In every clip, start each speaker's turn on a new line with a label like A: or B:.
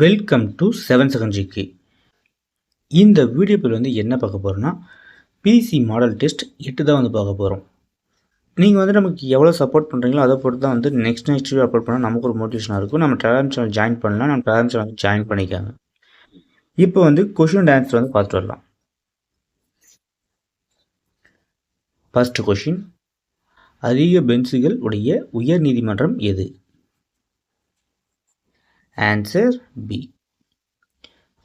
A: Welcome to seven second ஜிக்கு இந்த video வந்து என்ன பார்க்க போகிறோன்னா பிசி மாடல் டெஸ்ட் எட்டு தான் வந்து பார்க்க போகிறோம் நீங்கள் வந்து நமக்கு எவ்வளோ சப்போர்ட் பண்ணுறீங்களோ அதை பொறுத்து தான் வந்து நெக்ஸ்ட் நெக்ஸ்ட் வீடியோ அப்லோட் பண்ணால் நமக்கு ஒரு மோட்டிவேஷனாக இருக்கும். நம்ம டெலாம் சேனல் ஜாயின் பண்ணலாம் நம்ம டெலாம் சேனல் ஜாயின் பண்ணிக்காங்க. இப்போ வந்து கொஷின் ஆன்சர் வந்து பார்த்துட்டு வரலாம். ஃபஸ்ட்டு கொஷின் அதிக பென்சுகள் உடைய உயர் நீதிமன்றம் எது? Answer B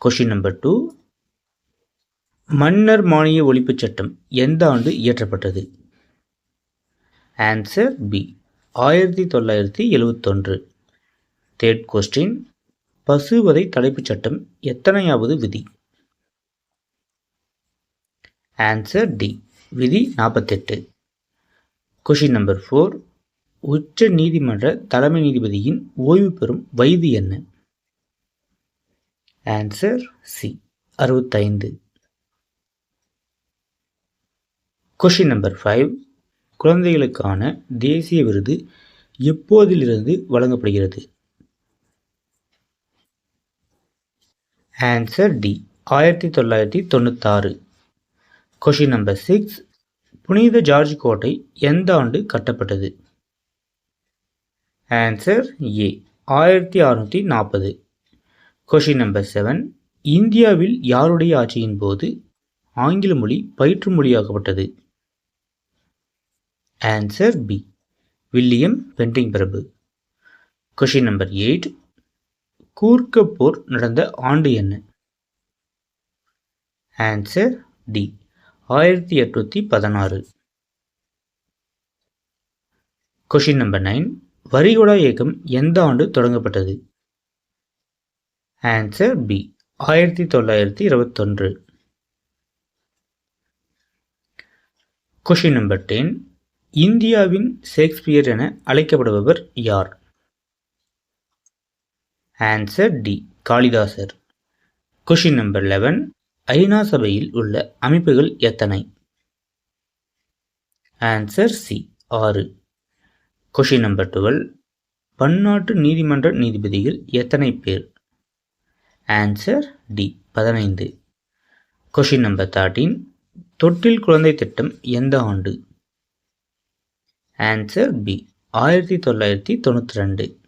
A: question number two மன்னர் மானிய ஒழிப்புச் சட்டம் எந்த ஆண்டு இயற்றப்பட்டது? ஆன்சர் பி ஆயிரத்தி தொள்ளாயிரத்தி எழுவத்தொன்று. தேர்ட் கொஸ்டின் பசுவதை தடைப்புச் சட்டம் எத்தனையாவது விதி? ஆன்சர் டி விதி நாற்பத்தெட்டு கொஷின் நம்பர் ஃபோர் உச்ச நீதிமன்ற தலைமை நீதிபதியின் ஓய்வு பெறும் வயது என்ன? ஆன்சர் சி அறுபத்தைந்து. கொஷின் நம்பர் ஃபைவ் குழந்தைகளுக்கான தேசிய விருது எப்போதிலிருந்து வழங்கப்படுகிறது? ஆன்சர் டி ஆயிரத்தி தொள்ளாயிரத்தி தொண்ணூத்தாறு. கொஷின் நம்பர் சிக்ஸ் புனித ஜார்ஜ் கோட்டை எந்த ஆண்டு கட்டப்பட்டது? ஆன்சர் ஏ ஆயிரத்தி அறுநூற்றி நாற்பது. கொஷின் நம்பர் செவன் இந்தியாவில் யாருடைய ஆட்சியின் போது ஆங்கில மொழி பயிற்று மொழியாக்கப்பட்டது? ஆன்சர் பி வில்லியம் பென்டிங் பிரபு கொஷின் நம்பர் எயிட் கூர்க்க போர் நடந்த ஆண்டு என்ன? ஆன்சர் டி ஆயிரத்தி எட்நூற்றி பதினாறு. கொஷின் நம்பர் நைன் வரிகுடா இயக்கம் எந்த ஆண்டு தொடங்கப்பட்டது? ஆன்சர் பி ஆயிரத்தி தொள்ளாயிரத்தி இருபத்தொன்று. கொஷின் நம்பர் டென் இந்தியாவின் ஷேக்ஸ்பியர் என அழைக்கப்படுபவர் யார்? ஆன்சர் டி காளிதாசர். கொஷின் நம்பர் லெவன் ஐநா சபையில் உள்ள அமைப்புகள் எத்தனை? ஆன்சர் சி ஆறு. கொஷின் நம்பர் டுவெல் பன்னாட்டு நீதிமன்ற நீதிபதிகள் எத்தனை பேர்? ஆன்சர் டி பதினைந்து. கொஷின் நம்பர் தேர்ட்டீன் தொட்டில் குழந்தை திட்டம் எந்த ஆண்டு? ஆன்சர் பி ஆயிரத்தி தொள்ளாயிரத்தி தொண்ணூற்றி ரெண்டு.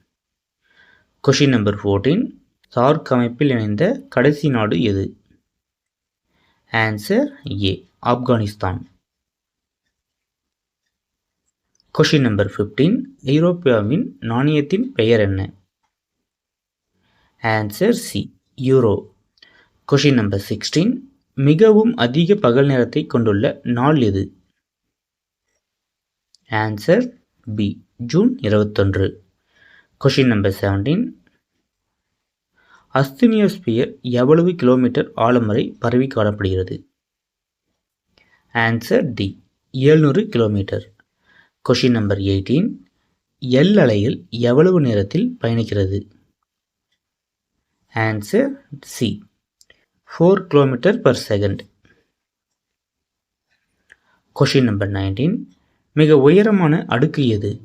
A: கொஷின் நம்பர் ஃபோர்டீன் சார்க் அமைப்பில் இணைந்த கடைசி நாடு எது? Answer A Afghanistan. Question number fifteen ஐரோப்பியாவின் நாணயத்தின் பெயர் என்ன? Answer C euro question number sixteen மிகவும் அதிக பகல் நேரத்தை கொண்டுள்ள நாள் எது? ஆன்சர் பி ஜூன் இருபத்தொன்று. கொஷின் நம்பர் செவன்டீன் அஸ்தினியோஸ்பியர் எவ்வளவு கிலோமீட்டர் ஆழம் வரை பரவி காணப்படுகிறது? ஆன்சர் டி ஏழ்நூறு kilometre question number eighteen L அலையில் எவ்வளவு நேரத்தில் பயணிக்கிறது? Answer C four kilometre per second question number nineteen மிக உயரமான அடுக்கு எது?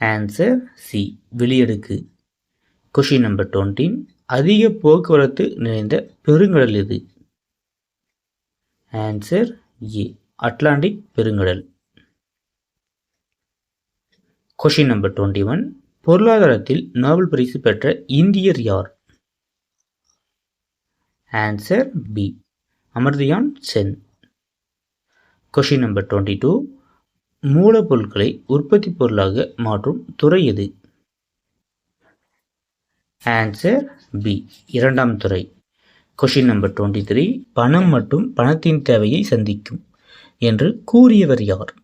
A: ஆன்சர் சி வெளியடுக்கு. கொஷின் நம்பர் டுவெண்ட்டீன் அதிக போக்குவரத்து நிறைந்த பெருங்கடல் எது? ஆன்சர் ஏ அட்லாண்டிக் பெருங்கடல். கொஷின் நம்பர் டுவெண்ட்டி ஒன் பொருளாதாரத்தில் நோபல் பரிசு பெற்ற இந்தியர் யார்? Answer B Amartya Sen. Question number twenty two மூலப்பொருட்களை உற்பத்தி பொருளாக மாற்றும் துறை எது? ஆன்சர் பி இரண்டாம் துறை. கொஷின் நம்பர் டுவெண்ட்டி த்ரீ பணம் மற்றும் பணத்தின் தேவையை சந்திக்கும் என்று கூறியவர் யார்?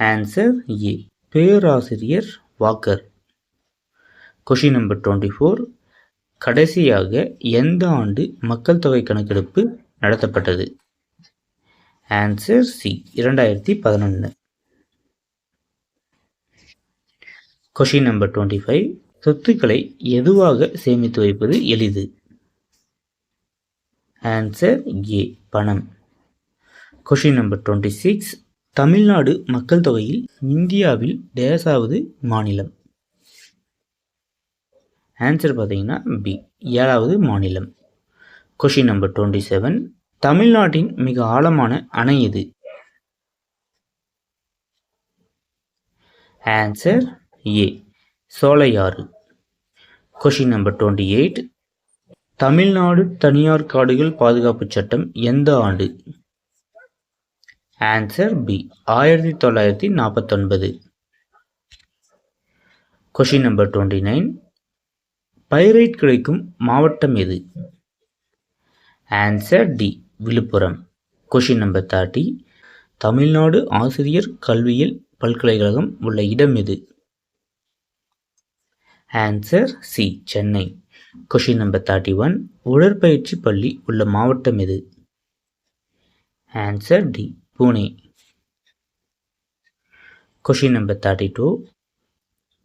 A: ஆன்சர் ஏ பேராசிரியர் Walker. Question number twenty four கடைசியாக எந்த ஆண்டு மக்கள் தொகை கணக்கெடுப்பு நடத்தப்பட்டது? ஆன்சர் சி இரண்டாயிரத்தி பதினொன்று கொஷின் நம்பர் டுவெண்ட்டி ஃபைவ் சொத்துக்களை எதுவாக சேமித்து வைப்பது எளிது? ஆன்சர் ஏ பணம். Question number twenty six Tamil Nadu மக்கள் தொகையில் இந்தியாவில் டேசாவது மாநிலம். ஆன்சர் பார்த்தீங்கன்னா பி ஏழாவது மாநிலம். கொஷின் நம்பர் டுவெண்ட்டி செவன் தமிழ்நாட்டின் மிக ஆழமான அணை எது? Answer A Sholayar. Question number twenty eight Tamil Nadu தனியார் காடுகள் பாதுகாப்பு சட்டம் எந்த ஆண்டு? ஆன்சர் பி ஆயிரத்தி தொள்ளாயிரத்தி நாற்பத்தொன்பது. Question number twenty nine pyrite கிடைக்கும் மாவட்டம் எது? Answer D Villupuram. Question number thirty Tamil ஆசிரியர் கல்வியியல் பல்கலைக்கழகம் உள்ள இடம் எது? Answer C Chennai. Question number thirty one உடற்பயிற்சி பள்ளி உள்ள மாவட்டம் எது? Answer D Pune. Question number thirty two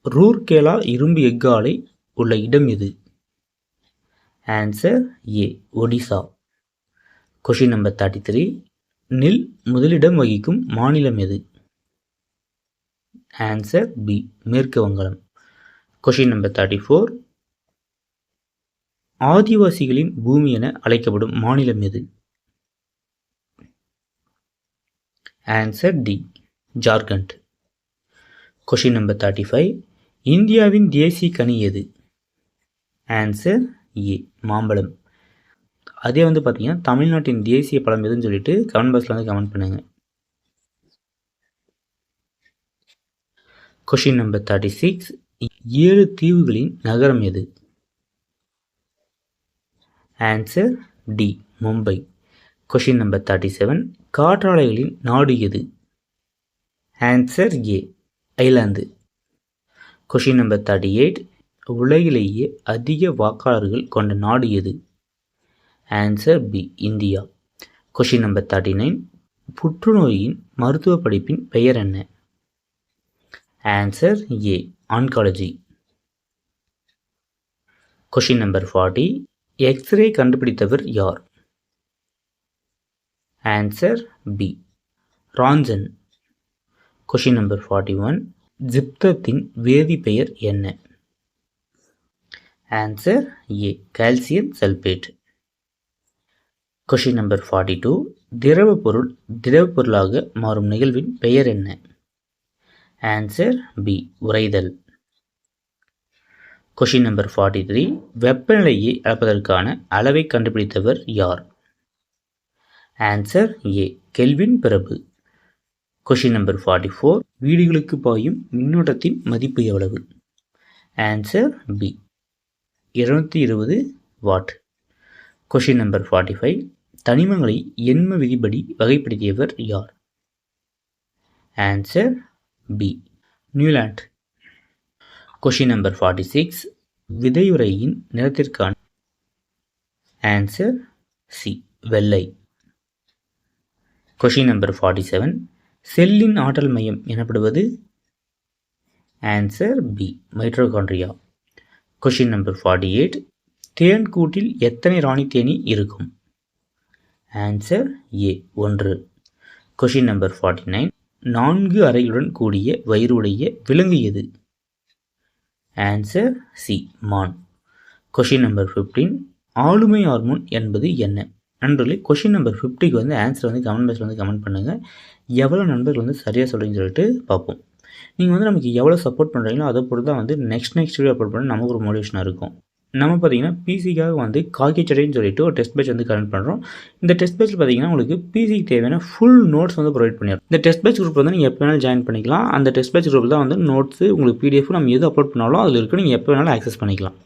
A: Rourkela இரும்பு எஃகு ஆலை உள்ள இடம் எது? Answer A Odisha. Question number thirty three நில் முதலிடம் வகிக்கும் மாநிலம் எது? ஆன்சர் பி மேற்கு வங்காளம். கொஷின் நம்பர் தேர்ட்டி ஃபோர் ஆதிவாசிகளின் பூமி என அழைக்கப்படும் மாநிலம் எது? Answer D Jharkhand question number thirty five இந்தியாவின் தேசிய கனி எது? ஆன்சர் ஏ மாம்பழம். அதே வந்து பார்த்தீங்கன்னா தமிழ்நாட்டின் தேசிய பழம் எதுன்னு சொல்லிட்டு கமெண்ட் பாக்ஸில் வந்து கமெண்ட் பண்ணுங்கள் கொஷின் நம்பர் தேர்ட்டி சிக்ஸ் ஏழு தீவுகளின் நகரம் எது? Answer D Mumbai. Question number thirty seven காற்றாலைகளின் நாடு எது? Answer A Holland question number thirty eight உலகிலேயே அதிக வாக்காளர்கள் கொண்ட நாடு எது? Answer B India. Question number thirty nine புற்றுநோயின் மருத்துவ படிப்பின் பெயர் என்ன? Answer A oncology question number forty X-ray கண்டுபிடித்தவர் யார்? Answer B Roentgen question number forty one ஜிப்தத்தின் வேதிப்பெயர் என்ன? Answer A calcium sulphate question number forty two திரவ பொருள் திரவ பொருளாக மாறும் நிகழ்வின் பெயர் என்ன? ஆன்சர் பி உறைதல். கொஷின் நம்பர் ஃபார்ட்டி த்ரீ வெப்பநிலையை அளப்பதற்கான அளவை கண்டுபிடித்தவர் யார்? ஆன்சர் ஏ கெல்வின் பிரபு கொஷின் நம்பர் ஃபார்ட்டி ஃபோர் வீடுகளுக்கு பாயும் மின்னோட்டத்தின் மதிப்பு எவ்வளவு? ஆன்சர் பி இருநூத்தி இருபது watt. Question number forty five தனிமங்களை எண்ம விதிப்படி வகைப்படுத்தியவர் யார்? Answer B Newland question number forty six விதையுரையின் நிறத்திற்கான ஆன்சர் சி வெள்ளை. கொஷின் நம்பர் ஃபார்ட்டி செவன் செல்லின் ஆற்றல் மையம் எனப்படுவது answer B mitochondria question number forty eight தேன் கூட்டில் எத்தனை ராணி தேனி இருக்கும்? ஆன்சர் ஏ ஒன்று. கொஷின் நம்பர் ஃபார்ட்டி நைன் நான்கு அறைகளுடன் கூடிய வயிறுடைய விலங்கு எது? ஆன்சர் சி மான். கொஷின் நம்பர் ஃபிஃப்டீன் ஆளுமை ஹார்மோன் என்பது என்ன? நண்பர்களே கொஷின் நம்பர் ஃபிஃப்டிக்கு வந்து ஆன்சர் வந்து கமெண்ட் பாக்ஸில் வந்து கமெண்ட் பண்ணுங்கள் எவ்வளோ நண்பர்கள் வந்து சரியாக சொல்கிறீங்கன்னு சொல்லிட்டு பார்ப்போம். நீங்கள் வந்து நமக்கு எவ்வளோ சப்போர்ட் பண்ணுறீங்களோ அதை பொறுத்து தான் வந்து நெக்ஸ்ட் நெக்ஸ்ட் வீடியோ அப்லோட் பண்ண நமக்கு ஒரு மோட்டிவேஷனாக இருக்கும். நம்ம பார்த்தீங்கன்னா பிசிக்காக வந்து காக்கிச்சடைன்னு சொல்லிட்டு ஒரு டெஸ்ட் பேட்ச் வந்து கனெக்ட் பண்ணுறோம் இந்த டெஸ்ட் பேட்ச் பார்த்தீங்கன்னா உங்களுக்கு பிசிக்கு தேவையான ஃபுல் நோட்ஸ் வந்து ப்ரொவைட் பண்ணிடுறோம். இந்த டெஸ்ட் பேட்ச் குரூப் வந்து நீங்கள் எப்போ வேணாலும் ஜாயின் பண்ணிக்கலாம். அந்த டெஸ்ட் பேட்ச் குரூப் தான் வந்து நோட்ஸ் உங்களுக்கு பிடிஎஃப் நம்ம எது அப்லோட் பண்ணாலும் அதில் இருக்குது நீங்கள் எப்போ வேணாலும் ஆக்சஸ் பண்ணிக்கலாம்.